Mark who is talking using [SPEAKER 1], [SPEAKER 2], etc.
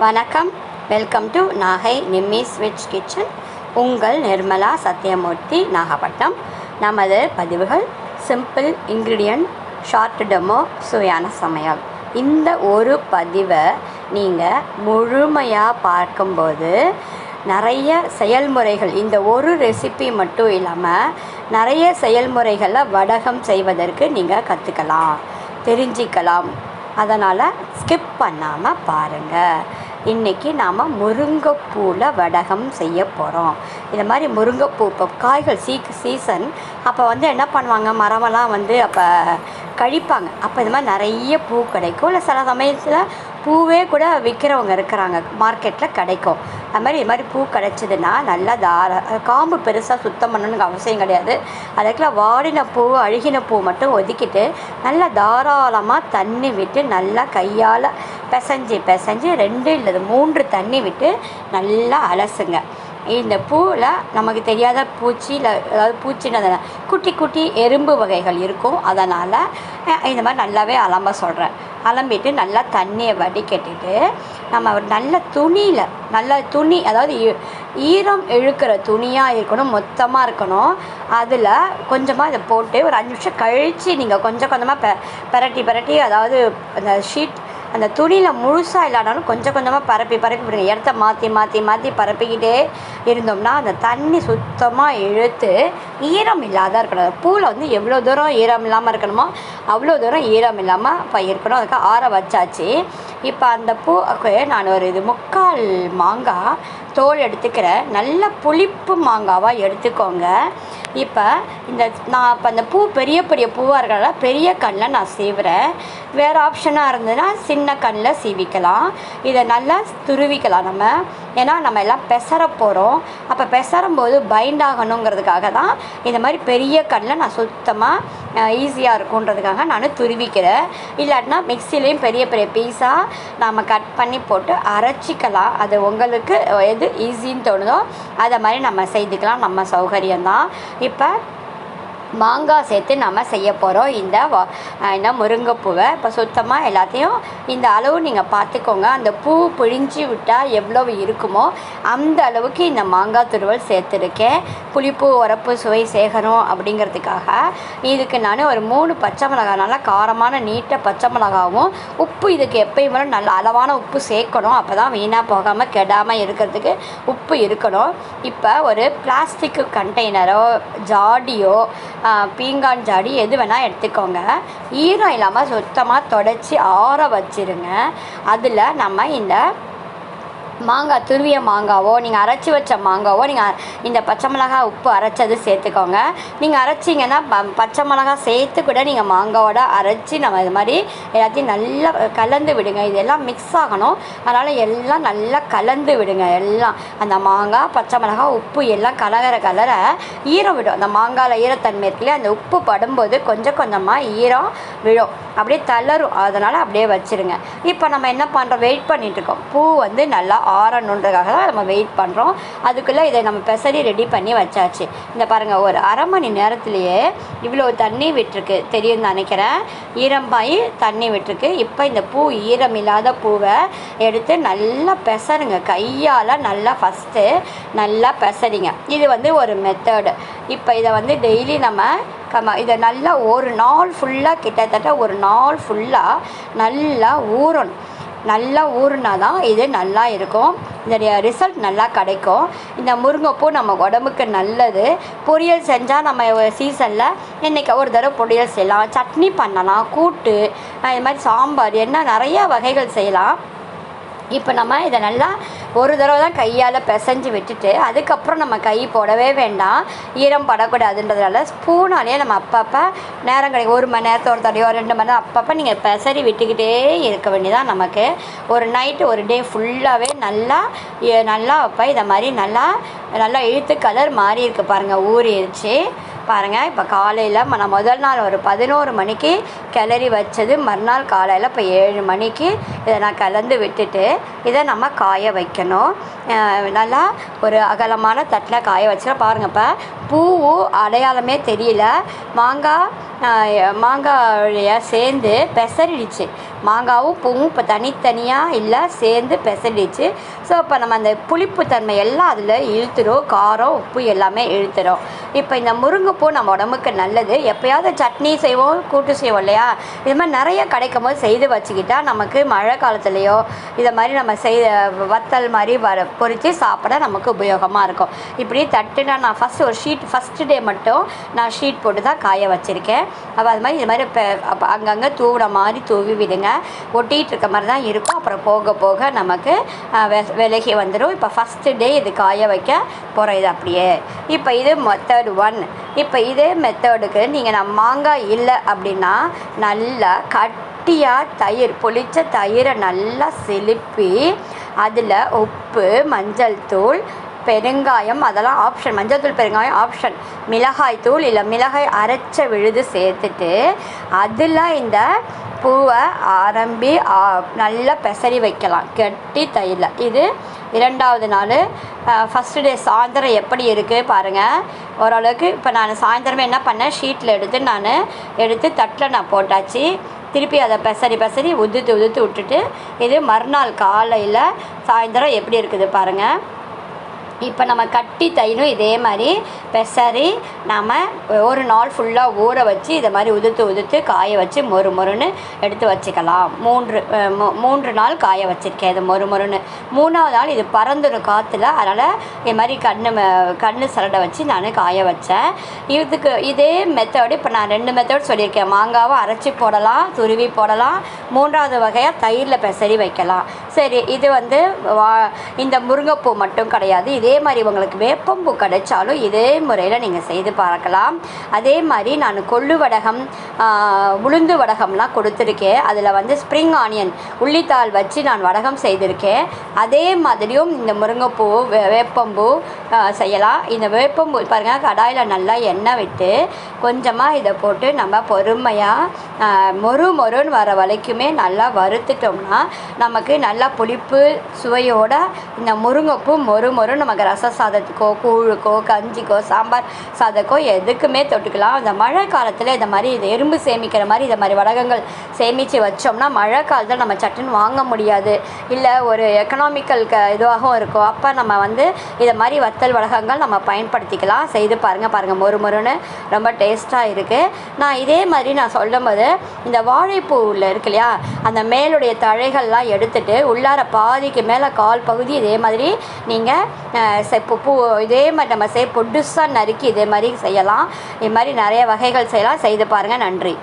[SPEAKER 1] வணக்கம். Welcome to Nagai Nimmi ஸ்விட்ச் kitchen உங்கள் நிர்மலா சத்யமூர்த்தி நாகப்பட்டினம். நமது பதிவுகள் சிம்பிள் இன்க்ரீடியன்ட் ஷார்ட் டெமோ சுவையான சமையல். இந்த ஒரு பதிவை நீங்கள் முழுமையாக பார்க்கும்போது நிறைய செயல்முறைகள் இந்த ஒரு ரெசிபி மட்டும் இல்லாமல் நிறைய செயல்முறைகளை வடகம் செய்வதற்கு நீங்கள் கற்றுக்கலாம் தெரிஞ்சிக்கலாம். அதனால் ஸ்கிப் பண்ணாமல் பாருங்கள் இன்றைக்கி நாம் முருங்கைப்பூவில் வடகம் செய்ய போகிறோம் இந்த மாதிரி முருங்கைப்பூ இப்போ காய்கள் சீ சீசன் அப்போ வந்து என்ன பண்ணுவாங்க? மரமெல்லாம் வந்து அப்போ கழிப்பாங்க. அப்போ இந்த மாதிரி நிறைய பூ கிடைக்கும். இல்லை சில சமயத்தில் பூவே கூட விற்கிறவங்க இருக்கிறாங்க. மார்க்கெட்டில் கிடைக்கும். அது மாதிரி இது மாதிரி பூ கிடச்சிதுன்னா நல்லா தார காம்பு பெருசாக சுத்தம் பண்ணணுன்னு அவசியம் கிடையாது. அதுக்கெல்லாம் வாடின பூ அழுகின பூ மட்டும் ஒதுக்கிட்டு நல்லா தாராளமாக தண்ணி விட்டு நல்லா கையால் பிசைஞ்சு பிசைஞ்சு ரெண்டு இல்லை மூன்று தண்ணி விட்டு நல்லா அலசுங்க. இந்த பூவில் நமக்கு தெரியாத பூச்சி இல்லை அதாவது பூச்சின்னு குட்டி குட்டி எறும்பு வகைகள் இருக்கும். அதனால் இந்த மாதிரி நல்லாவே அலம்ப சொல்கிறேன் அலம்பிட்டு நல்லா தண்ணியை வடிகட்டிட்டு நம்ம ஒரு நல்ல துணியில் நல்ல துணி அதாவது ஈ- ஈரம் இழுக்கிற துணியாக இருக்கணும் மொத்தமாக இருக்கணும். அதில் கொஞ்சமாக இதை போட்டு ஒரு அஞ்சு நிமிஷம் கழித்து நீங்கள் கொஞ்சம் கொஞ்சமாக பெ பரட்டி பரட்டி அதாவது அந்த ஷீட் அந்த துணியில் முழுசாக இல்லாட்டாலும் கொஞ்சம் கொஞ்சமாக பரப்பி பரப்பி விடுங்க. இடத்த மாற்றி மாற்றி மாற்றி பரப்பிக்கிட்டே இருந்தோம்னா அந்த தண்ணி சுத்தமாக இழுத்து ஈரம் இல்லாத இருக்கணும். பூவில் வந்து எவ்வளோ தூரம் ஈரம் இல்லாமல் இருக்கணுமோ அவ்வளோ தூரம் ஈரம் இல்லாமல் இருக்கணும் அதுக்கு ஆற வச்சாச்சு. இப்போ அந்த பூக்கு நான் ஒரு இது முக்கால் மாங்காய் தோல் எடுத்துக்கிறேன். நல்ல புளிப்பு மாங்காவாக எடுத்துக்கோங்க. இப்போ இந்த நான் இப்போ அந்த பூ பெரிய பெரிய பூவாக இருக்கிறதால பெரிய கண்ணில் நான் சீவுறேன். வேறு ஆப்ஷனாக இருந்ததுன்னா சின்ன கண்ணில் சீவிக்கலாம். இதை நல்லா துருவிக்கலாம் நம்ம. ஏன்னா நம்ம எல்லாம் பெசர போகிறோம் அப்போ பெசரும் போது பைண்ட் ஆகணுங்கிறதுக்காக தான் இந்த மாதிரி பெரிய கண்ணில் நான் சுத்தமாக ஈஸியாக இருக்குன்றதுக்காக நான் துருவிக்கிறேன். இல்லாட்டினா மிக்சிலையும் பெரிய பெரிய பீஸாக நாம் கட் பண்ணி போட்டு அரைச்சிக்கலாம். அது உங்களுக்கு எது ஈஸின்னு தோணுதோ அதை மாதிரி நம்ம செய்துக்கலாம். நம்ம சௌகரியம்தான். இப்போ மாங்காய் சேர்த்து நம்ம செய்ய போகிறோம் இந்த வா முருங்கைப்பூவை. இப்போ சுத்தமாக எல்லாத்தையும் இந்த அளவு நீங்கள் பார்த்துக்கோங்க. அந்த பூ பிழிஞ்சு விட்டால் எவ்வளவு இருக்குமோ அந்த அளவுக்கு இந்த மாங்காய் துருவல் சேர்த்துருக்கேன். புளிப்பு உரப்பு சுவை சேகரம் அப்படிங்கிறதுக்காக. இதுக்கு நான் ஒரு மூணு பச்சை மிளகாய் நல்லா காரமான நீட்ட பச்சை மிளகாவும் உப்பு இதுக்கு எப்பயுமே நல்ல அளவான உப்பு சேர்க்கணும். அப்போ தான் வீணாக போகாமல் கெடாமல் இருக்கிறதுக்கு உப்பு இருக்கணும். இப்போ ஒரு பிளாஸ்டிக் கண்டெய்னரோ ஜாடியோ பீங்கான் ஜாடி எது வேணால் எடுத்துக்கோங்க. ஈரம் இல்லாமல் சுத்தமாக தொடச்சி ஆற வச்சிருங்க. அதில் நம்ம இந்த மாங்காய் துருவிய மாங்காவோ நீங்கள் அரைச்சி வச்ச மாங்காவோ நீங்கள் இந்த பச்சை மிளகாய் உப்பு அரைச்சது சேர்த்துக்கோங்க. நீங்கள் அரைச்சிங்கன்னா ப- பச்சை மிளகாய் சேர்த்து கூட நீங்கள் மாங்காவோட அரைச்சி நம்ம இது மாதிரி எல்லாத்தையும் நல்லா கலந்து விடுங்க. இதெல்லாம் மிக்ஸ் ஆகணும். அதனால் எல்லாம் நல்லா கலந்து விடுங்க எல்லாம். அந்த மாங்காய் பச்சை மிளகாய் உப்பு எல்லாம் கலகிற கலர ஈரம் விடும் அந்த மாங்காயில் ஈரத்தன்மை இருக்குல்லையே அந்த உப்பு படும்போது கொஞ்சம் கொஞ்சமாக ஈரம் விழும். அப்படியே தளரும். அதனால் அப்படியே வச்சிருங்க. இப்போ நம்ம என்ன பண்ணுறோம் வெயிட் பண்ணிகிட்டு இருக்கோம். பூ வந்து நல்லா ஆறணுன்றதுக்காக தான் நம்ம வெயிட் பண்ணுறோம் அதுக்குள்ளே இதை நம்ம பெசரி ரெடி பண்ணி வச்சாச்சு. இந்த பாருங்கள் ஒரு அரை மணி நேரத்துலேயே இவ்வளோ தண்ணி விட்டுருக்கு. தெரியும் நினைக்கிறேன். ஈரம்பாயி தண்ணி விட்டுருக்கு. இப்போ இந்த பூ ஈரம் இல்லாத பூவை எடுத்து நல்லா பெசருங்க. கையால் நல்லா ஃபஸ்ட்டு நல்லா பெசரிங்க. இது வந்து ஒரு மெத்தடு இப்போ இதை வந்து டெய்லி நம்ம கம இதை நல்லா ஒரு நாள் ஃபுல்லாக கிட்டத்தட்ட ஒரு நாள் ஃபுல்லாக நல்லா ஊறணும். நல்லா ஊறினா தான் இது நல்லா இருக்கும். இதோடைய ரிசல்ட் நல்லா கிடைக்கும். இந்த முருங்கைப்பூ நம்ம உடம்புக்கு நல்லது. பொரியல் செஞ்சால் நம்ம சீசனில் இன்றைக்கி ஒரு தடவை பொரியல் செய்யலாம். சட்னி பண்ணலாம் கூட்டு இது மாதிரி சாம்பார் என்ன நிறைய வகைகள் செய்யலாம். இப்போ நம்ம இதை நல்லா ஒரு தடவை தான் கையால் பிசைஞ்சு விட்டுட்டு அதுக்கப்புறம் நம்ம கை போடவே வேண்டாம். ஈரம் படக்கூடாதுன்றதுனால ஸ்பூனாலேயே நம்ம அப்பப்போ நேரம் கிடைக்கும். ஒரு மணி நேரத்தை ஒரு தடையோ ரெண்டு மணி நேரம் அப்பப்போ நீங்கள் பெசரி விட்டுக்கிட்டே இருக்க வேண்டியதான் நமக்கு. ஒரு நைட்டு ஒரு டே ஃபுல்லாகவே நல்லா நல்லா வைப்பேன் இதை மாதிரி நல்லா நல்லா இழுத்து கலர் மாறி இருக்கு பாருங்கள் ஊறிடுச்சு. பாருங்கள் இப்போ காலையில் நான் முதல் நாள் ஒரு பதினோரு மணிக்கு கிளறி வச்சது. மறுநாள் காலையில் இப்போ ஏழு மணிக்கு இதை நான் கலந்து விட்டுட்டு இதை நம்ம காய வைக்கணும். நல்லா ஒரு அகலமான தட்டில் காய வச்சுனா பாருங்கள் இப்போ பூவும் அடையாளமே தெரியல. மாங்காய் மாங்காய் சேர்ந்து பெசரிடுச்சு. மாங்காவும் பூவும் இப்போ தனித்தனியாக இல்லை சேர்ந்து பெசரிடுச்சு. ஸோ இப்போ நம்ம அந்த புளிப்பு தன்மை எல்லாம் அதில் இழுத்துரும். காரம் உப்பு எல்லாமே இழுத்துரும். இப்போ இந்த முருங்கைப்பூ நம்ம உடம்புக்கு நல்லது. எப்போயாவது சட்னி செய்வோம் கூட்டு செய்வோம் இல்லையா? இது மாதிரி நிறைய கிடைக்கும் போது செய்து வச்சுக்கிட்டா நமக்கு மழை காலத்துலேயோ இதை மாதிரி நம்ம செய் வத்தல் மாதிரி வர பொரித்து சாப்பிட நமக்கு உபயோகமாக இருக்கும். இப்படி தட்டுனா நான் ஃபஸ்ட்டு ஒரு ஷீட் ஃபஸ்ட்டு டே மட்டும் நான் ஷீட் போட்டு தான் காய வச்சுருக்கேன். அப்போ அது மாதிரி இது மாதிரி இப்போ அங்கங்கே தூவுற மாதிரி தூவி விடுங்க. ஒட்டிகிட்டு இருக்க மாதிரி தான் இருக்கும். அப்புறம் போக போக நமக்கு வெ விலகி வந்துடும் இப்போ ஃபஸ்ட்டு டே இது காய வைக்க போகிற இது அப்படியே. இப்போ இது மெத்தட் ஒன் இப்போ இதே மெத்தடுக்கு நீங்கள் நான் மாங்காய் இல்லை அப்படின்னா நல்லா கட்டியாக தயிர் பொளிச்ச தயிரை நல்லா செலுப்பி அதில் உப்பு மஞ்சள் தூள் பெருங்காயம் அதெல்லாம் ஆப்ஷன் மஞ்சள் தூள் பெருங்காயம் ஆப்ஷன் மிளகாய் தூள் இல்லை மிளகாய் அரைச்ச விழுது சேர்த்துட்டு அதில் இந்த பூவை ஆரம்பி நல்லா பெசரி வைக்கலாம். கெட்டி தயிரில். இது இரண்டாவது நாள் ஃபஸ்ட்டு டே சாயந்தரம் எப்படி இருக்குது பாருங்கள் ஓரளவுக்கு இப்போ நான் சாயந்தரமே என்ன பண்ணேன்? ஷீட்டில் எடுத்து நான் எடுத்து தட்டில் நான் போட்டாச்சு. திருப்பி அதை பெசரி பெசரி உதுத்து உதுத்து விட்டுட்டு இது மறுநாள் காலையில் சாயந்தரம் எப்படி இருக்குது பாருங்கள் இப்போ நம்ம கட்டி தையிலும் இதே மாதிரி பெசரி நம்ம ஒரு நாள் ஃபுல்லாக ஊற வச்சு இதை மாதிரி உதுத்து உதுத்து காய வச்சு மொறு மொறுன்னு எடுத்து வச்சுக்கலாம். மூன்று மூன்று நாள் காய வச்சுருக்கேன் இது மொறு மொறுன்னு. மூணாவது நாள் இது பறந்துடும் காற்றுல அதனால் இது மாதிரி கண்ணு ம- கண்ணு சரடை வச்சு நான் காய வச்சேன். இதுக்கு இதே மெத்தடு இப்போ நான் ரெண்டு மெத்தட் சொல்லியிருக்கேன். மாங்காவை அரைச்சி போடலாம் துருவி போடலாம். மூன்றாவது வகையாக தயிரில் பெசரி வைக்கலாம். சரி இது வந்து வா இந்த முருங்கைப்பூ மட்டும் கிடையாது. இதே மாதிரி உங்களுக்கு வேப்பம்பூ கிடைச்சாலும் இதே முறையில் நீங்கள் செய்து பார்க்கலாம். அதே மாதிரி நான் கொள்ளு வடகம் உளுந்து வடகம்லாம் கொடுத்துருக்கேன். அதில் வந்து ஸ்ப்ரிங் ஆனியன் உள்ளித்தாள் வச்சு நான் வடகம் செய்திருக்கேன். அதே மாதிரியும் இந்த முருங்கைப்பூ வே வேப்பம்பூ செய்யலாம். இந்த வேப்பம்பூ பாருங்கள் கடாயில் நல்லா எண்ணெய் விட்டு கொஞ்சமாக இதை போட்டு நம்ம பொறுமையாக மொறு மொறுன்னு வர வரைக்குமே நல்லா வறுத்துட்டோம்னா நமக்கு நல்லா புளிப்பு சுவையோட இந்த முருங்கைப்பூ மொறு மொறு நமக்கு ரச சாதத்துக்கோ கூழுக்கோ கஞ்சிக்கோ சாம்பார் சாதக்கோ எதுக்குமே தொட்டுக்கலாம். இந்த மழை காலத்தில் இந்த மாதிரி இது எறும்பு சேமிக்கிற மாதிரி இந்த மாதிரி வடகங்கள் சேமித்து வச்சோம்னா மழை காலத்தில் நம்ம சட்டுன்னு வாங்க முடியாது. இல்லை ஒரு எக்கனாமிக்கல் க இதுவாகவும் இருக்கும். அப்போ நம்ம வந்து இதை மாதிரி வத்தல் வடகங்கள் நம்ம பயன்படுத்திக்கலாம். செய்து பாருங்கள் பாருங்கள் மொறு மொறுன்னு ரொம்ப டேஸ்ட்டாக இருக்குது நான் இதே மாதிரி நான் சொல்லும்போது இந்த வாழைப்பூவில் இருக்கு இல்லையா? அந்த மேலுடைய தழைகள்லாம் எடுத்துகிட்டு உள்ளார பாதிக்கு மேலே கால் பகுதி இதே மாதிரி நீங்கள் பூ இதே மாதிரி நம்ம செய்ய பொடுசாக நறுக்கி இதே மாதிரி செய்யலாம். இது மாதிரி நிறைய வகைகள் செய்யலாம். செய்து பாருங்கள் நன்றி.